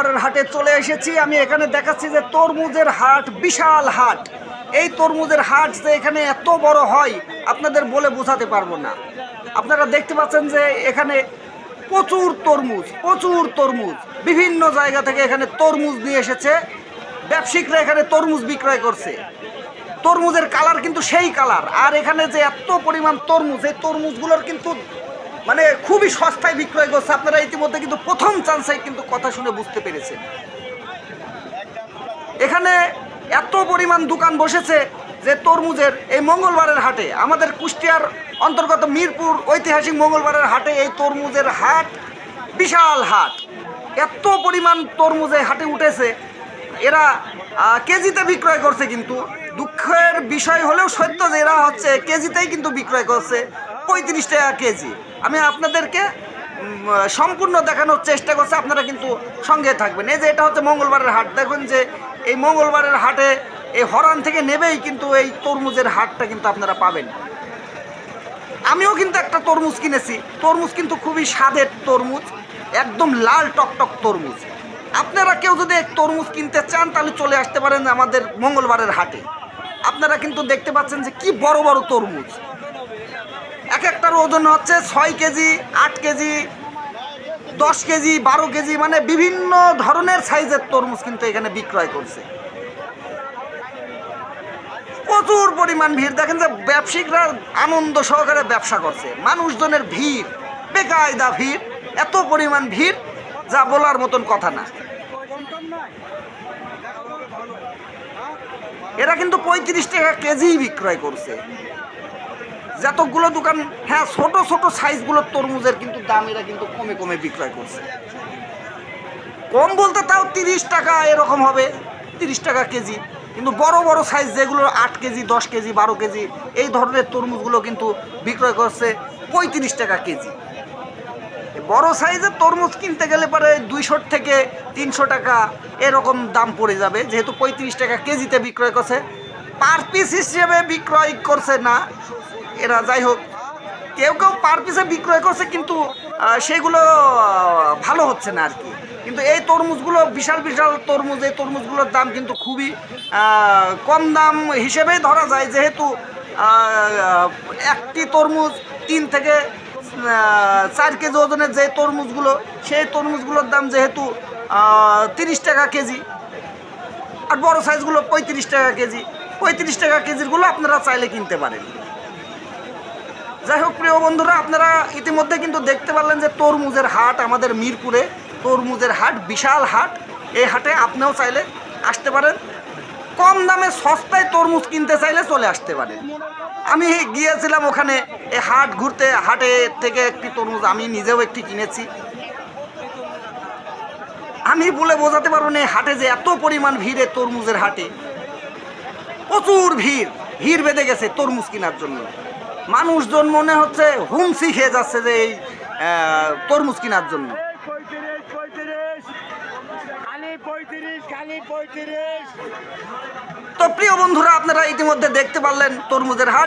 মঙ্গলবারের হাটে চলে এসেছি। আমি এখানে দেখাচ্ছি যে তরমুজের হাট, বিশাল হাট। এই তরমুজের হাট যে এখানে এত বড় হয়, আপনাদের বলে বোঝাতে পারব না। আপনারা দেখতে পাচ্ছেন যে এখানে প্রচুর তরমুজ প্রচুর তরমুজ। বিভিন্ন জায়গা থেকে এখানে তরমুজ নিয়ে এসেছে। ব্যবসায়িকরা এখানে তরমুজ বিক্রয় করছে। তরমুজের কালার কিন্তু সেই কালার। আর এখানে যে এত পরিমাণ তরমুজ, এই তরমুজগুলোর কিন্তু মানে খুবই সস্তায় বিক্রয় করছে। আপনারা ইতিমধ্যে কিন্তু প্রথম চান্সে কিন্তু কথা শুনে বুঝতে পেরেছেন। এখানে এত পরিমাণ দোকান বসেছে যে তরমুজের এই মঙ্গলবারের হাটে, আমাদের কুষ্টিয়ার অন্তর্গত মিরপুর ঐতিহাসিক মঙ্গলবারের হাটে এই তরমুজের হাট, বিশাল হাট। এত পরিমাণ তরমুজ হাটে উঠেছে, এরা কেজিতে বিক্রয় করছে কিন্তু। দুঃখের বিষয় হলেও সত্য যে এরা হচ্ছে কেজিতেই কিন্তু বিক্রয় করছে। পঁয়ত্রিশ টাকা কেজি। আমি আপনাদেরকে সম্পূর্ণ দেখানোর চেষ্টা করছে, আপনারা কিন্তু সঙ্গে থাকবেন। এই যে এটা হচ্ছে মঙ্গলবারের হাট। দেখুন যে এই মঙ্গলবারের হাটে এই হরান থেকে নেবেই কিন্তু এই তরমুজের হাটটা কিন্তু আপনারা পাবেন। আমিও কিন্তু একটা তরমুজ কিনেছি। তরমুজ কিন্তু খুবই স্বাদের তরমুজ, একদম লাল টকটক তরমুজ। আপনারা কেউ যদি তরমুজ কিনতে চান, তাহলে চলে আসতে পারেন আমাদের মঙ্গলবারের হাটে। আপনারা কিন্তু দেখতে পাচ্ছেন যে কি বড় বড় তরমুজ। এক একটার ওজন হচ্ছে ছয় কেজি, আট কেজি, দশ কেজি, বারো কেজি মানে বিভিন্ন ধরনের সাইজের তরমুজ কিন্তু এখানে বিক্রয় করছে। প্রচুর পরিমাণ ভিড়। দেখেন যে ব্যবসায়িকরা আনন্দ সহকারে ব্যবসা করছে। মানুষজনের ভিড়, বেকায়দা ভিড়, এত পরিমাণ ভিড় যা বলার মতন কথা না। এরা কিন্তু পঁয়ত্রিশ টাকা কেজি বিক্রয় করছে। যতগুলো দোকান হ্যাঁ ছোট ছোট সাইজগুলোর তরমুজের কিন্তু দাম এরা কিন্তু কমে কমে বিক্রয় করছে। কম বলতে তাও তিরিশ টাকা এরকম হবে, তিরিশ টাকা কেজি। কিন্তু বড় বড় সাইজ যেগুলো, আট কেজি, দশ কেজি, বারো কেজি, এই ধরনের তরমুজগুলো কিন্তু বিক্রয় করছে পঁয়ত্রিশ টাকা কেজি। বড় সাইজের তরমুজ কিনতে গেলে পরে দুইশো থেকে তিনশো টাকা এরকম দাম পড়ে যাবে, যেহেতু পঁয়ত্রিশ টাকা কেজিতে বিক্রয় করছে। পার পিস হিসেবে বিক্রয় করছে না এরা যাই হোক, কেউ কেউ পার পিসে বিক্রয় করছে কিন্তু সেগুলো ভালো হচ্ছে না আর কি। কিন্তু এই তরমুজগুলো বিশাল বিশাল তরমুজ, এই তরমুজগুলোর দাম কিন্তু খুবই কম দাম হিসেবেই ধরা যায়। যেহেতু একটি তরমুজ তিন থেকে চার কেজি ওজনের যে তরমুজগুলো, সেই তরমুজগুলোর দাম যেহেতু তিরিশ টাকা কেজি, আর বড় সাইজগুলো পঁয়ত্রিশ টাকা কেজি, পঁয়ত্রিশ টাকা কেজিরগুলো আপনারা চাইলে কিনতে পারেন। যাই হোক, প্রিয় বন্ধুরা, আপনারা ইতিমধ্যে কিন্তু দেখতে পারলেন যে তরমুজের হাট আমাদের মিরপুরে। তরমুজের হাট, বিশাল হাট। এই হাটে আপনিও চাইলে আসতে পারেন। কম দামে সস্তায় তরমুজ কিনতে চাইলে চলে আসতে পারেন। আমি গিয়েছিলাম ওখানে এই হাট ঘুরতে। হাটে থেকে একটি তরমুজ আমি নিজেও একটি কিনেছি। আমি বলে বোঝাতে পারব না হাটে যে এত পরিমাণ ভিড় তরমুজের হাটে। প্রচুর ভিড়। ভিড় বেঁধে গেছে তরমুজ কেনার জন্য। মানুষজন মনে হচ্ছে হুমসি খেয়ে যাচ্ছে যে এই তরমুজ কেনার জন্য। তো প্রিয় বন্ধুরা, আপনারা ইতিমধ্যে দেখতে পারলেন তরমুজের হাট।